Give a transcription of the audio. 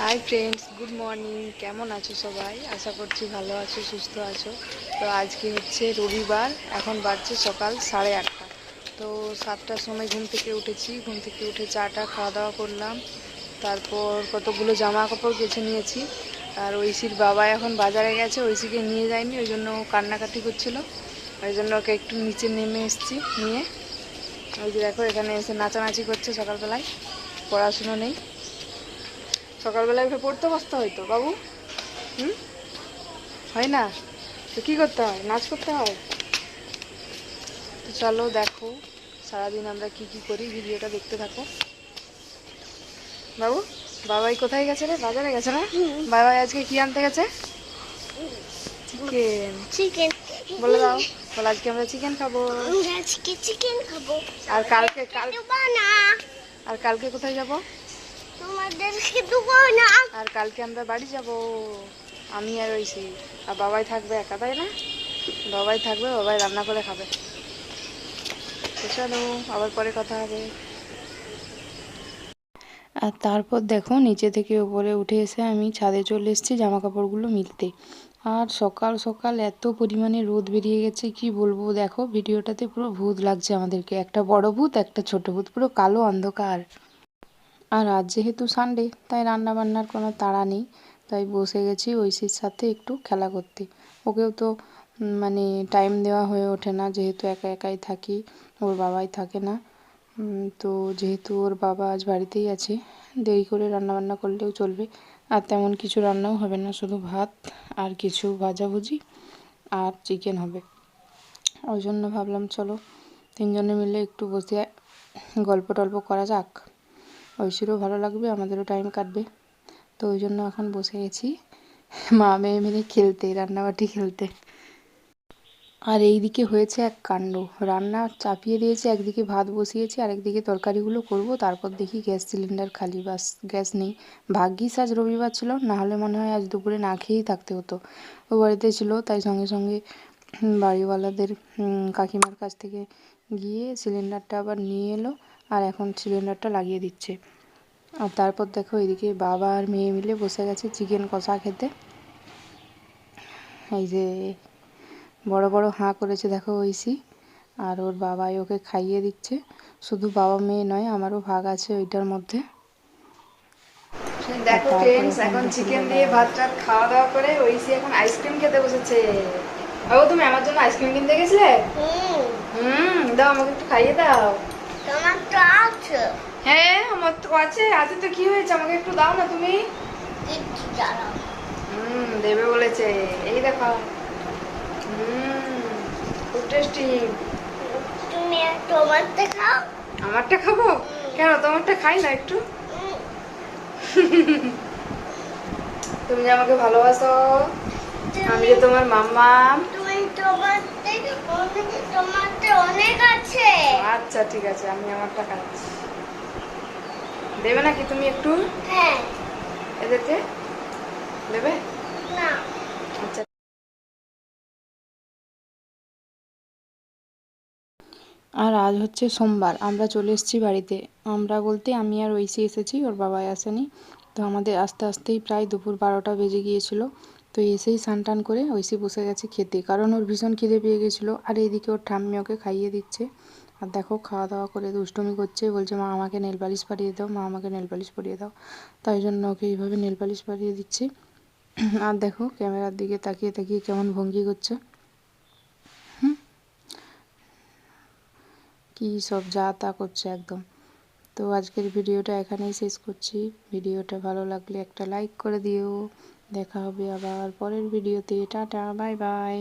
Hi friends good morning কেমন আছো সবাই? আশা করছি ভালো আছো, সুস্থ আছো। তো আজকে হচ্ছে রবিবার। এখন বাজছে সকাল সাড়ে আটটা। তো সাতটার সময় ঘুম থেকে উঠেছি। ঘুম থেকে উঠে চাটা খাওয়া দাওয়া করলাম। তারপর কতগুলো জামা কাপড় বেছে নিয়েছি। আর ঐশীর বাবা এখন বাজারে গেছে। ঐশীকে নিয়ে যায়নি ওই জন্য কান্নাকাটি করছিল। ওই জন্য ওকে একটু নিচে নেমে এসেছি নিয়ে। ওই যে দেখো, এখানে এসে নাচানাচি করছে সকালবেলায়। পড়াশুনো নেই। সকালবেলায় উঠে পড়তে বসতে হয় তো বাবু? হুম? হয় না? তো কী করতে হয়? নাচ করতে হয়? তো চলো দেখো সারাদিন আমরা কি কি করি ভিডিওটা দেখতে থাকো। বাবু বাবাই কোথায় গেছে রে? বাজারে গেছে না? বাবাই আজকে কি আনতে গেছে? চিকেন। চিকেন। বলে দাও বলে আজকে আমরা চিকেন খাব। আজকে চিকেন খাব। আর কালকে কাল আর কালকে কোথায় যাব? আর কালকে আমরা বাড়ি যাব। আমি আর ঐশী আর বাবাই থাকবে একা তাই না? বাবাই থাকবে বাবাই রান্না করে খাবে। চলো আবার পরে কথা হবে। আর তারপর দেখো নিচে থেকে উপরে উঠে এসে আমি ছাদে চলে এসেছি জামা কাপড়গুলো মিলতে। আর সকাল সকাল এত পরিমাণে রোদ বেরিয়ে গেছে কি বলব? দেখো ভিডিওটাতে পুরো ভূত লাগছে আমাদেরকে। একটা বড় ভূত একটা ছোট ভূত পুরো কালো অন্ধকার। আর আজ যেহেতু সানডে তাই রান্না বান্নার কোনো তাড়া নেই। তাই বসে গেছি ঐশীর সাথে একটু খেলা করতে। ওকেও তো মানে টাইম দেওয়া হয়ে ওঠে না, যেহেতু একা একাই থাকি, ওর বাবাই থাকে না। তো যেহেতু ওর বাবা আজ বাড়িতেই আছে, দেরি করে রান্না বান্না করলেও চলবে। আর তেমন কিছু রান্নাও হবে না, শুধু ভাত আর কিছু ভাজাভুজি আর চিকেন হবে। ওই জন্য ভাবলাম, চলো তিনজনে মিলে একটু বসে গল্প টল্প করা যাক। ঐশীরও ভালো লাগবে, আমাদেরও টাইম কাটবে। তো ওই জন্য এখন বসে গেছি মা মেয়ে মিলে খেলতে, রান্নাবাটি খেলতে। আর এইদিকে হয়েছে এক কাণ্ড। রান্না চাপিয়ে দিয়েছি, একদিকে ভাত বসিয়েছি আর একদিকে তরকারিগুলো করব, তারপর দেখি গ্যাস সিলিন্ডার খালি, বাস, গ্যাস নেই। ভাগ্যিস আজ রবিবার ছিল, না হলে মনে হয় আজ দুপুরে না খেয়েই থাকতে হতো। ও বাড়িতে ছিল, তাই সঙ্গে সঙ্গে বাড়িওয়ালাদের কাকিমার কাছ থেকে গিয়ে সিলিন্ডারটা আবার নিয়ে এলো। আর এখন সিলিন্ডারটা লাগিয়ে দিচ্ছে। আর তারপর দেখো এদিকে বাবা আর মেয়ে মিলে বসে গেছে চিকেন কষা খেতে। এই যে বড় বড় হাঁ করেছে দেখো ঐশী। আর ওর বাবাই ওকে খাইয়ে দিচ্ছে। শুধু বাবা মেয়ে নয় আমারও ভাগ আছে ওইটার মধ্যে। দেখো ফ্রেন্ডস এখন চিকেন দিয়ে ভাত টাত খাওয়া দাওয়া করে ঐশী এখন আইসক্রিম খেতে বসেছে। বাবু তুমি আমার জন্য আইসক্রিম কিনতে গেছিলে? হুম। হুম দাও আমাকে একটু খাইয়ে দাও। তো আছে। হ্যাঁ আমার তো আছে। আছে তো কি হয়েছে? আমাকে একটু দাও না তুমি। হুম দেবে বলেছে। এই দেখো। হুম খুব টেস্টি তুমি তোমারটা খাও। আমারটা খাব? কেন তোমারটা খাই না একটু? তুমি যে আমাকে ভালোবাসো আমি যে তোমার মাম্মা আচ্ছা ঠিক আছে, আমি আমারটা খাচ্ছি দেবে নাকি তুমি একটু? এদেরকে? দেবে? আচ্ছা। আর আজ হচ্ছে সোমবার, আমরা চলে এসেছি বাড়িতে। আমরা বলতে আমি আর ঐশী এসেছি, ওর বাবাই আসেনি। তো আমাদের আস্তে আস্তেই প্রায় দুপুর বারোটা বেজে গিয়েছিল। তো এসেই স্নান করে ঐশী বসে গেছে খেতে। কারণ ওর ভীষণ খিদে পেয়ে গেছিল। আর এইদিকে ওর ঠাম্মি ওকে খাইয়ে দিচ্ছে। আর দেখো, খাওয়া দাওয়া করে দুষ্টুমি করছে। বলছে, মা, আমাকে নেল পালিশ পরিয়ে দাও। মা, আমাকে নেল পালিশ পরিয়ে দাও। তাই জন্য ওকে এইভাবে নেল পালিশ পরিয়ে দিচ্ছি। আর দেখো, ক্যামেরার দিকে তাকিয়ে তাকিয়ে কেমন ভঙ্গি করছে। কি সব যা তা করছে একদম। তো আজকের ভিডিওটা এখানেই শেষ করছি। ভিডিওটা ভালো লাগলে একটা লাইক করে দিও। দেখা হবে আবার পরের ভিডিওতে। Tata bye bye